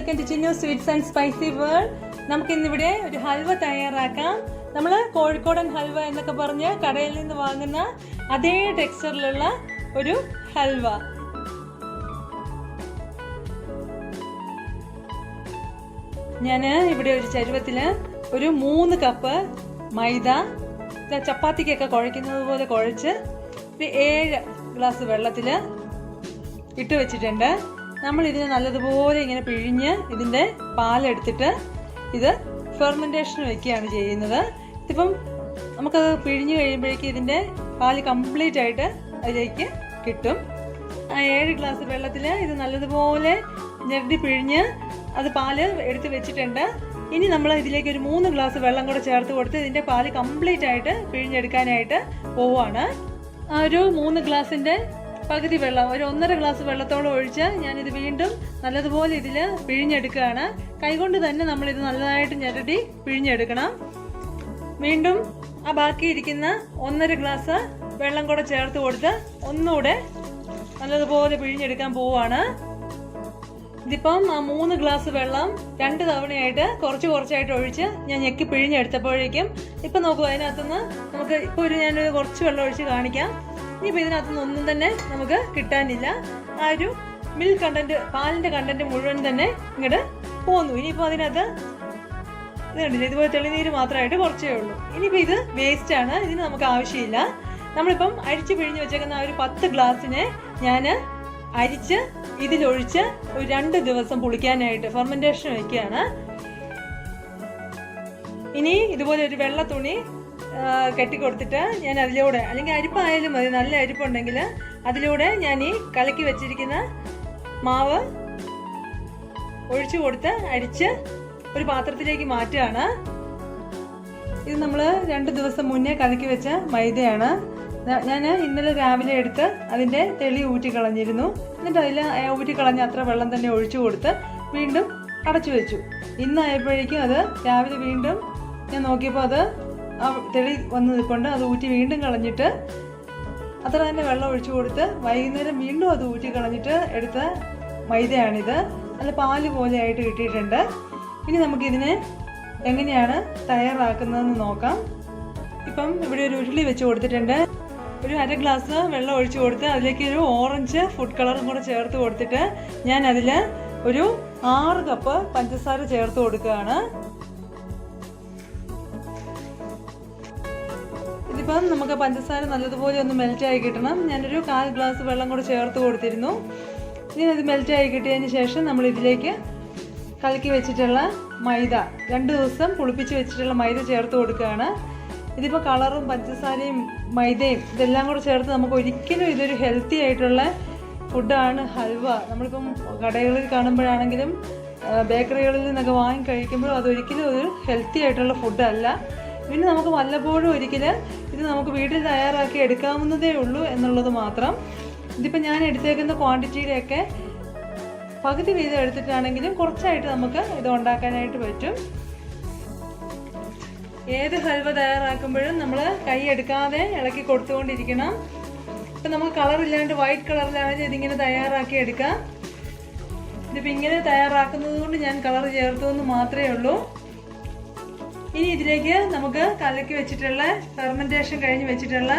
Welcome to Chinnu sweets and spicy world നമുക്ക് ഇന്നിവിടെ ഒരു ഹൽവ തയ്യാറാക്കാം. നമ്മൾ കോഴിക്കോടൻ ഹൽവ എന്നൊക്കെ പറഞ്ഞ് കടയിൽ നിന്ന് വാങ്ങുന്ന അതേ ടെക്സ്ചറിലുള്ള ഒരു ഹൽവ. ഞാൻ ഇവിടെ ഒരു ചരുവത്തിൽ ഒരു മൂന്ന് കപ്പ് മൈദ ചപ്പാത്തിക്കൊക്കെ കുഴയ്ക്കുന്നത് പോലെ കുഴച്ച് ഏഴ് ഗ്ലാസ് വെള്ളത്തിൽ ഇട്ട് വെച്ചിട്ടുണ്ട്. നമ്മൾ ഇതിനെ നല്ലതുപോലെ ഇങ്ങനെ പിഴിഞ്ഞ് ഇതിന്റെ പാലെടുത്തിട്ട് ഇത് ഫെർമെന്റേഷൻ വയ്ക്കുകയാണ് ചെയ്യുന്നത്. ഇതിപ്പം നമുക്കത് പിഴിഞ്ഞ് കഴിയുമ്പോഴേക്കും ഇതിന്റെ പാൽ കംപ്ലീറ്റ് ആയിട്ട് അതിലേക്ക് കിട്ടും. ആ ഏഴ് ഗ്ലാസ് വെള്ളത്തിൽ ഇത് നല്ലതുപോലെ ഞെരടി പിഴിഞ്ഞ് അത് പാൽ എടുത്ത് വെച്ചിട്ടുണ്ട്. ഇനി നമ്മൾ ഇതിലേക്ക് ഒരു മൂന്ന് ഗ്ലാസ് വെള്ളം കൂടെ ചേർത്ത് കൊടുത്ത് ഇതിന്റെ പാൽ കംപ്ലീറ്റ് ആയിട്ട് പിഴിഞ്ഞെടുക്കാനായിട്ട് പോവുകയാണ് ആ ഒരു മൂന്ന് ഗ്ലാസിന്റെ പകുതി വെള്ളം ഒരു ഒന്നര ഗ്ലാസ് വെള്ളത്തോളം ഒഴിച്ച് ഞാനിത് വീണ്ടും നല്ലതുപോലെ ഇതിൽ പിഴിഞ്ഞെടുക്കുകയാണ്. കൈകൊണ്ട് തന്നെ നമ്മളിത് നല്ലതായിട്ട് ഞെരടി പിഴിഞ്ഞെടുക്കണം. വീണ്ടും ആ ബാക്കിയിരിക്കുന്ന ഒന്നര ഗ്ലാസ് വെള്ളം കൂടെ ചേർത്ത് കൊടുത്ത് ഒന്നുകൂടെ നല്ലതുപോലെ പിഴിഞ്ഞെടുക്കാൻ പോവുകയാണ് ഇതിപ്പം ആ മൂന്ന് ഗ്ലാസ് വെള്ളം രണ്ട് തവണയായിട്ട് കുറച്ച് കുറച്ചായിട്ട് ഒഴിച്ച് ഞാൻ ഞെക്കി പിഴിഞ്ഞെടുത്തപ്പോഴേക്കും ഇപ്പം നോക്കൂ അതിനകത്തുനിന്ന് നമുക്ക് ഇപ്പോൾ ഒരു ഞാനൊരു കുറച്ച് വെള്ളം ഒഴിച്ച് കാണിക്കാം. ഇനിയിപ്പോൾ ഇതിനകത്തുനിന്ന് ഒന്നും തന്നെ നമുക്ക് കിട്ടാനില്ല. ആ ഒരു മിൽക്ക് കണ്ടന്റ് പാലിന്റെ കണ്ടന്റ് മുഴുവൻ തന്നെ ഇങ്ങോട്ട് പോന്നു. ഇനിയിപ്പോൾ അതിനകത്ത് ഇത് കണ്ടില്ല? ഇതുപോലെ തെളിനീര് മാത്രമായിട്ട് കുറച്ചേ ഉള്ളൂ. ഇനിയിപ്പോൾ ഇത് വേസ്റ്റ് ആണ്. ഇതിന് നമുക്ക് ആവശ്യമില്ല. നമ്മളിപ്പം അരിച്ച് പിഴിഞ്ഞ് വെച്ചേക്കുന്ന ആ ഒരു പത്ത് ഗ്ലാസ്സിനെ ഞാൻ അരിച്ച് ഇതിലൊഴിച്ച് ഒരു രണ്ട് ദിവസം പുളിക്കാനായിട്ട് ഫെർമെന്റേഷൻ വയ്ക്കുകയാണ് ഇനി ഇതുപോലെ ഒരു വെള്ള തുണി കെട്ടിക്കൊടുത്തിട്ട് ഞാൻ അതിലൂടെ അല്ലെങ്കിൽ അരിപ്പായാലും മതി നല്ല അരിപ്പുണ്ടെങ്കിൽ അതിലൂടെ ഞാൻ ഈ കലക്കി വെച്ചിരിക്കുന്ന മാവ് ഒഴിച്ചു കൊടുത്ത് അടിച്ച് ഒരു പാത്രത്തിലേക്ക് മാറ്റുകയാണ്. ഇത് നമ്മൾ രണ്ട് ദിവസം മുന്നേ കലക്കി വെച്ച മൈദയാണ്. ഞാൻ ഇന്നലെ രാവിലെ എടുത്ത് അതിന്റെ തെളി ഊറ്റിക്കളഞ്ഞിരുന്നു എന്നിട്ട് അതിൽ ഊറ്റിക്കളഞ്ഞ അത്ര വെള്ളം തന്നെ ഒഴിച്ചു കൊടുത്ത് വീണ്ടും അടച്ചു വെച്ചു. ഇന്നായപ്പോഴേക്കും അത് രാവിലെ വീണ്ടും ഞാൻ നോക്കിയപ്പോൾ അത് ആ തെളി വന്ന് നിൽക്കൊണ്ട് അത് ഊറ്റി വീണ്ടും കളഞ്ഞിട്ട് അത്ര തന്നെ വെള്ളം ഒഴിച്ചു കൊടുത്ത് വൈകുന്നേരം വീണ്ടും അത് ഊറ്റി കളഞ്ഞിട്ട് എടുത്ത മൈദയാണിത്. നല്ല പാൽ പോലെ ആയിട്ട് കിട്ടിയിട്ടുണ്ട്. ഇനി നമുക്കിതിനെ എങ്ങനെയാണ് തയ്യാറാക്കുന്നതെന്ന് നോക്കാം. ഇപ്പം ഇവിടെ ഒരു ഉരുളി വെച്ച് കൊടുത്തിട്ടുണ്ട്. ഒരു അര ഗ്ലാസ് വെള്ളം ഒഴിച്ചു കൊടുത്ത് അതിലേക്ക് ഒരു ഓറഞ്ച് ഫുഡ് കളറും കൂടെ ചേർത്ത് കൊടുത്തിട്ട് ഞാൻ അതിൽ ഒരു ആറ് കപ്പ് പഞ്ചസാര ചേർത്ത് കൊടുക്കുകയാണ്. ഇതിപ്പം നമുക്ക് പഞ്ചസാര നല്ലതുപോലെ ഒന്ന് മെൽറ്റായി കിട്ടണം. ഞാനൊരു കാൽ ഗ്ലാസ് വെള്ളം കൂടെ ചേർത്ത് കൊടുത്തിരുന്നു. ഇനി അത് മെൽറ്റായി കിട്ടിയതിന് ശേഷം നമ്മൾ ഇതിലേക്ക് കലക്കി വെച്ചിട്ടുള്ള മൈദ രണ്ട് ദിവസം പുളിപ്പിച്ച് വെച്ചിട്ടുള്ള മൈദ ചേർത്ത് കൊടുക്കുകയാണ്. ഇതിപ്പോൾ കളറും പഞ്ചസാരയും മൈദയും ഇതെല്ലാം കൂടെ ചേർത്ത് നമുക്ക് ഒരിക്കലും ഇതൊരു ഹെൽത്തി ആയിട്ടുള്ള ഫുഡാണ് ഹൽവ. നമ്മളിപ്പം കടകളിൽ കാണുമ്പോഴാണെങ്കിലും ബേക്കറികളിൽ നിന്നൊക്കെ വാങ്ങി കഴിക്കുമ്പോഴും അതൊരിക്കലും ഒരു ഹെൽത്തി ആയിട്ടുള്ള ഫുഡല്ല പിന്നെ നമുക്ക് വല്ലപ്പോഴും ഒരിക്കൽ ഇത് നമുക്ക് വീട്ടിൽ തയ്യാറാക്കി എടുക്കാവുന്നതേ ഉള്ളൂ എന്നുള്ളത് മാത്രം. ഇതിപ്പോൾ ഞാൻ എടുത്തേക്കുന്ന ക്വാണ്ടിറ്റിയിലൊക്കെ പകുതി വീതം എടുത്തിട്ടാണെങ്കിലും കുറച്ചായിട്ട് നമുക്ക് ഇത് ഉണ്ടാക്കാനായിട്ട് പറ്റും. ഏത് ഹൽവ തയ്യാറാക്കുമ്പോഴും നമ്മൾ കൈ എടുക്കാതെ ഇളക്കി കൊടുത്തുകൊണ്ടിരിക്കണം. ഇപ്പം നമുക്ക് കളറില്ലാണ്ട് വൈറ്റ് കളറിലാണെങ്കിൽ ഇതിങ്ങനെ തയ്യാറാക്കി എടുക്കാം. ഇതിപ്പോൾ ഇങ്ങനെ തയ്യാറാക്കുന്നത് കൊണ്ട് ഞാൻ കളർ ചേർത്തു എന്ന് മാത്രമേ ഉള്ളൂ. ഇനി ഇതിലേക്ക് നമുക്ക് കലക്കി വെച്ചിട്ടുള്ള ഫെർമെന്റേഷൻ കഴിഞ്ഞ് വെച്ചിട്ടുള്ള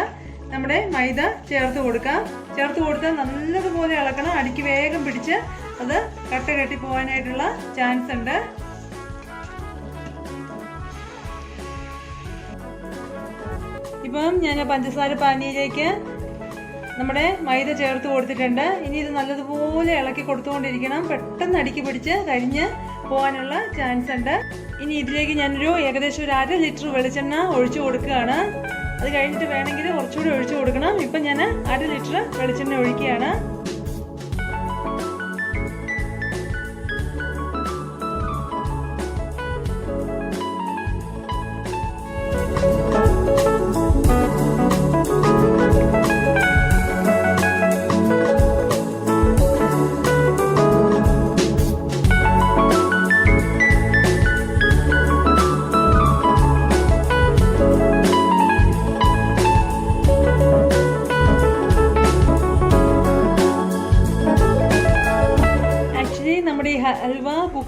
നമ്മുടെ മൈദ ചേർത്ത് കൊടുക്കാം. ചേർത്ത് കൊടുത്താൽ നല്ലതുപോലെ ഇളക്കണം. അടിക്ക് വേഗം പിടിച്ച് അത് കട്ട കെട്ടി പോകാനായിട്ടുള്ള ചാൻസ് ഉണ്ട്. ഇപ്പം ഞാൻ പഞ്ചസാര പാനിയിലേക്ക് നമ്മുടെ മൈദ ചേർത്ത് കൊടുത്തിട്ടുണ്ട്. ഇനി ഇത് നല്ലതുപോലെ ഇളക്കി കൊടുത്തുകൊണ്ടിരിക്കണം. പെട്ടെന്ന് അടുക്കി പിടിച്ച് കരിഞ്ഞ് പോകാനുള്ള ചാൻസ് ഉണ്ട്. ഇനി ഇതിലേക്ക് ഞാനൊരു ഏകദേശം ഒരു അര ലിറ്റർ വെളിച്ചെണ്ണ ഒഴിച്ചു കൊടുക്കുകയാണ്. അത് കഴിഞ്ഞിട്ട് വേണമെങ്കിൽ കുറച്ചുകൂടി ഒഴിച്ചു കൊടുക്കണം. ഇപ്പം ഞാൻ അര ലിറ്റർ വെളിച്ചെണ്ണ ഒഴിക്കുകയാണ്.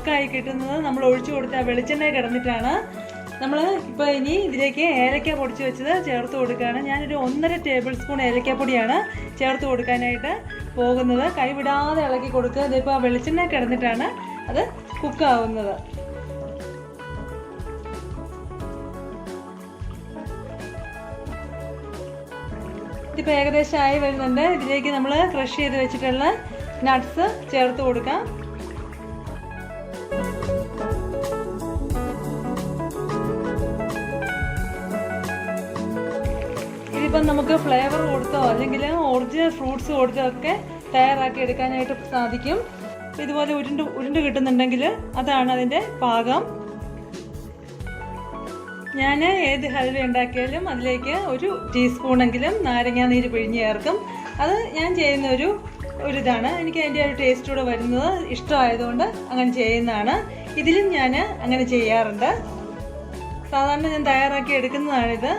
കുക്കായി കിട്ടുന്നത് നമ്മൾ ഒഴിച്ചു കൊടുത്ത വെളിച്ചെണ്ണ കിടന്നിട്ടാണ്. നമ്മൾ ഇപ്പോൾ ഇനി ഇതിലേക്ക് ഏലക്ക പൊടിച്ച് വെച്ചത് ചേർത്ത് കൊടുക്കുകയാണ്. ഞാനൊരു ഒന്നര ടേബിൾ സ്പൂൺ ഏലക്കപ്പൊടിയാണ് ചേർത്ത് കൊടുക്കാനായിട്ട് പോകുന്നത്. കൈവിടാതെ ഇളക്കി കൊടുക്കുക. ഇതിപ്പോൾ വെളിച്ചെണ്ണ കിടന്നിട്ടാണ് അത് കുക്കാവുന്നത്. ഇതിപ്പോൾ ഏകദേശം ആയി വരുന്നുണ്ട്. ഇതിലേക്ക് നമ്മൾ ക്രഷ് ചെയ്ത് വെച്ചിട്ടുള്ള നട്ട്സ് ചേർത്ത് കൊടുക്കാം. ഇതിപ്പം നമുക്ക് ഫ്ലേവർ കൊടുത്തോ അല്ലെങ്കിൽ ഒറിജിനൽ ഫ്രൂട്ട്സ് കൊടുത്തോ ഒക്കെ തയ്യാറാക്കി എടുക്കാനായിട്ട് സാധിക്കും. ഇതുപോലെ ഉരുണ്ട് ഉരുണ്ട് കിട്ടുന്നുണ്ടെങ്കിൽ അതാണ് അതിന്റെ പാകം. ഞാൻ ഏത് ഹൽവ ഉണ്ടാക്കിയാലും അതിലേക്ക് ഒരു ടീസ്പൂണെങ്കിലും നാരങ്ങാ നീര് പിഴിഞ്ഞ് ചേർക്കും. അത് ഞാൻ ചെയ്യുന്ന ഒരു ഒരു ഇതാണ്. എനിക്ക് അതിന്റെ ഒരു ടേസ്റ്റ് കൂടെ വരുന്നത് ഇഷ്ടമായതുകൊണ്ട് അങ്ങനെ ചെയ്യുന്നതാണ്. ഇതിലും ഞാൻ അങ്ങനെ ചെയ്യാറുണ്ട്. സാധാരണ ഞാൻ തയ്യാറാക്കി എടുക്കുന്നതാണിത്.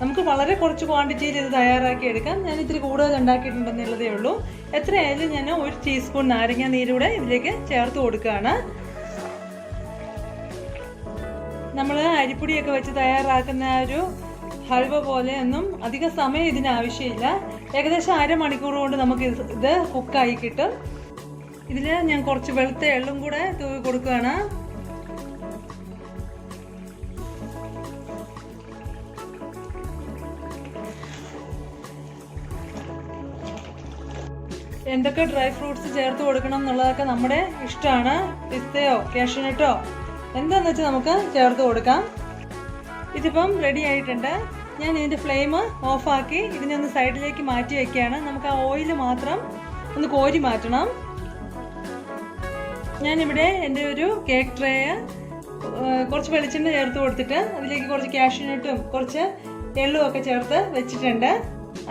നമുക്ക് വളരെ കുറച്ച് ക്വാണ്ടിറ്റിയിൽ ഇത് തയ്യാറാക്കി എടുക്കാം. ഞാൻ ഇത്തിരി കൂടുതൽ ഉണ്ടാക്കിയിട്ടുണ്ടെന്നുള്ളതേ ഉള്ളൂ. എത്രയായാലും ഞാൻ ഒരു ടീസ്പൂൺ നാരങ്ങ നീരൂടെ ഇതിലേക്ക് ചേർത്ത് കൊടുക്കുകയാണ്. നമ്മൾ അരിപ്പൊടിയൊക്കെ വെച്ച് തയ്യാറാക്കുന്ന ഒരു ഹൽവ പോലെ ഒന്നും അധിക സമയം ഇതിന് ആവശ്യമില്ല. ഏകദേശം അരമണിക്കൂർ കൊണ്ട് നമുക്ക് ഇത് കുക്കായി കിട്ടും. ഇതിൽ ഞാൻ കുറച്ച് വെളുത്ത എള്ളും കൂടെ തൂവി കൊടുക്കുകയാണ്. എന്തൊക്കെ ഡ്രൈ ഫ്രൂട്ട്സ് ചേർത്ത് കൊടുക്കണം എന്നുള്ളതൊക്കെ നമ്മുടെ ഇഷ്ടമാണ്. പിസ്തയോ കാഷ്യൂനട്ടോ എന്താന്ന് വെച്ചാൽ നമുക്ക് ചേർത്ത് കൊടുക്കാം. ഇതിപ്പം റെഡി ആയിട്ടുണ്ട്. ഞാൻ ഇതിന്റെ ഫ്ലെയിം ഓഫാക്കി ഇതിനെ ഒന്ന് സൈഡിലേക്ക് മാറ്റി വെക്കുകയാണ്. നമുക്ക് ആ ഓയിൽ മാത്രം ഒന്ന് കോരി മാറ്റണം. ഞാനിവിടെ എന്റെ ഒരു കേക്ക് ട്രേ കുറച്ച് വെളിച്ചെണ്ണ ചേർത്ത് കൊടുത്തിട്ട് അതിലേക്ക് കുറച്ച് കാഷ്യൂനട്ടും കുറച്ച് എള്ളും ഒക്കെ ചേർത്ത് വെച്ചിട്ടുണ്ട്.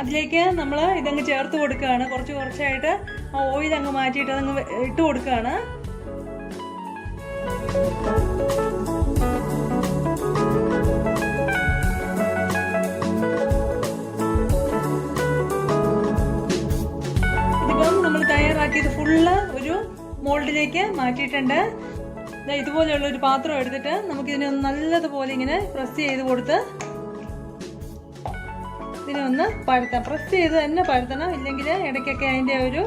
അതിലേക്ക് നമ്മൾ ഇതങ്ങ് ചേർത്ത് കൊടുക്കുകയാണ്. കുറച്ച് കുറച്ചായിട്ട് ആ ഓയിൽ അങ്ങ് മാറ്റിയിട്ട് അതങ്ങ് ഇട്ട് കൊടുക്കുകയാണ്. നമ്മൾ ഫുള്ള് ഒരു മോൾഡിലേക്ക് മാറ്റിയിട്ടുണ്ട്. ഇതുപോലെയുള്ള ഒരു പാത്രം എടുത്തിട്ട് നമുക്കിതിനെ നല്ലതുപോലെ ഇങ്ങനെ പ്രസ് ചെയ്ത് കൊടുത്ത് ഇതിനെ ഒന്ന് പഴുത്താം പ്രസ് ചെയ്ത് തന്നെ പഴുത്തണം. ഇല്ലെങ്കിൽ ഇടയ്ക്കൊക്കെ അതിന്റെ ഒരു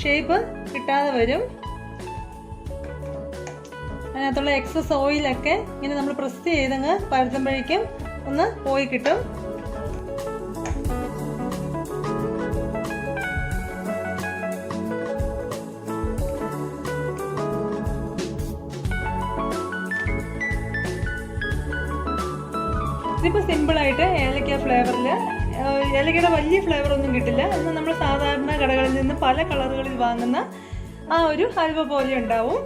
ഷേപ്പ് കിട്ടാതെ വരും. അതിനകത്തുള്ള എക്സസ് ഓയിലൊക്കെ ഇങ്ങനെ നമ്മൾ പ്രസ് ചെയ്തങ്ങ് പരത്തുമ്പോഴേക്കും ഒന്ന് പോയി കിട്ടും. ഇതിപ്പോൾ സിമ്പിളായിട്ട് ഏലക്ക ഫ്ലേവറിൽ ഏലക്കയുടെ വലിയ ഫ്ലേവർ ഒന്നും കിട്ടില്ല. എന്നാൽ നമ്മൾ സാധാരണ കടകളിൽ നിന്ന് പല കളറുകളിൽ വാങ്ങുന്ന ആ ഒരു ഹൽവ പോലെ ഉണ്ടാവും.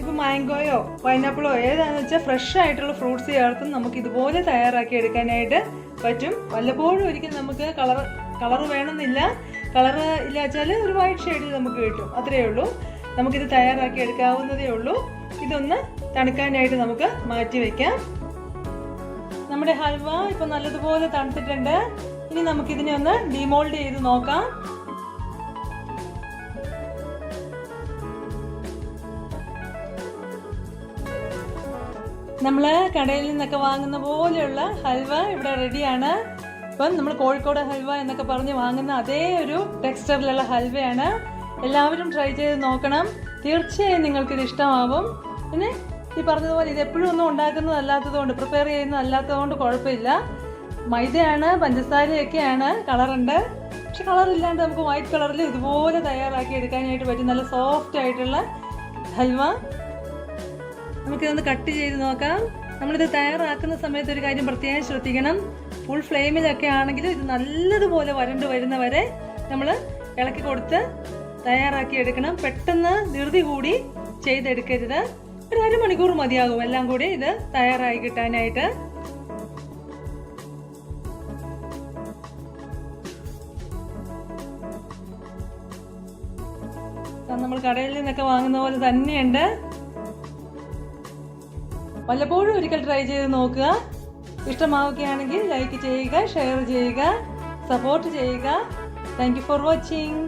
ഇപ്പം മാംഗോയോ പൈനാപ്പിളോ ഏതാണെന്ന് വെച്ചാൽ ഫ്രഷ് ആയിട്ടുള്ള ഫ്രൂട്ട്സ് ചേർത്തും നമുക്ക് ഇതുപോലെ തയ്യാറാക്കി എടുക്കാനായിട്ട് പറ്റും. വല്ലപ്പോഴും ഒരിക്കലും നമുക്ക് കളർ കളർ വേണമെന്നില്ല. കളർ ഇല്ല വെച്ചാൽ ഒരു വൈറ്റ് ഷെയ്ഡിൽ നമുക്ക് കിട്ടും. അത്രയേ ഉള്ളൂ. നമുക്കിത് തയ്യാറാക്കി എടുക്കാവുന്നതേ ഉള്ളൂ. ഇതൊന്ന് തണുക്കാനായിട്ട് നമുക്ക് മാറ്റി വയ്ക്കാം നമ്മുടെ ഹൽവ ഇപ്പൊ നല്ലതുപോലെ തണുത്തിട്ടുണ്ട്. ഇനി നമുക്ക് ഇതിനെ ഒന്ന് ഡിമോൾഡ് ചെയ്ത് നോക്കാം. നമ്മൾ കടയിൽ നിന്നൊക്കെ വാങ്ങുന്ന പോലെയുള്ള ഹൽവ ഇവിടെ റെഡിയാണ്. ഇപ്പം നമ്മൾ കോഴിക്കോട് ഹൽവ എന്നൊക്കെ പറഞ്ഞ് വാങ്ങുന്ന അതേ ഒരു ടെക്സ്ചറിലുള്ള ഹൽവയാണ്. എല്ലാവരും ട്രൈ ചെയ്ത് നോക്കണം. തീർച്ചയായും നിങ്ങൾക്കിത് ഇഷ്ടമാവും. പിന്നെ ഈ പറഞ്ഞതുപോലെ ഇത് എപ്പോഴും ഒന്നും ഉണ്ടാക്കുന്നതല്ലാത്തതുകൊണ്ട് പ്രിപ്പയർ ചെയ്യുന്നതല്ലാത്തതുകൊണ്ട് കുഴപ്പമില്ല. മൈദയാണ് പഞ്ചസാരയൊക്കെയാണ് കളറുണ്ട്. പക്ഷെ കളറില്ലാണ്ട് നമുക്ക് വൈറ്റ് കളറിൽ ഇതുപോലെ തയ്യാറാക്കി എടുക്കാനായിട്ട് പറ്റും. നല്ല സോഫ്റ്റ് ആയിട്ടുള്ള ഹൽവ. നമുക്കിതൊന്ന് കട്ട് ചെയ്ത് നോക്കാം. നമ്മളിത് തയ്യാറാക്കുന്ന സമയത്ത് ഒരു കാര്യം പ്രത്യേകം ശ്രദ്ധിക്കണം. ഫുൾ ഫ്ലെയിമിലൊക്കെ ആണെങ്കിലും ഇത് നല്ലതുപോലെ വരണ്ട് വരുന്നവരെ നമ്മൾ ഇളക്കി കൊടുത്ത് തയ്യാറാക്കി എടുക്കണം. പെട്ടെന്ന് ധൃതി കൂടി ചെയ്തെടുക്കരുത്. ഒരു അരമണിക്കൂർ മതിയാകും. എല്ലാം കൂടി ഇത് തയ്യാറായി കിട്ടാനായിട്ട്. നമ്മൾ കടയിൽ നിന്നൊക്കെ വാങ്ങുന്ന പോലെ തന്നെയുണ്ട്. വല്ലപ്പോഴും ഒരിക്കൽ ട്രൈ ചെയ്ത് നോക്കുക. ഇഷ്ടമാവുകയാണെങ്കിൽ ലൈക്ക് ചെയ്യുക ഷെയർ ചെയ്യുക സപ്പോർട്ട് ചെയ്യുക. Thank for watching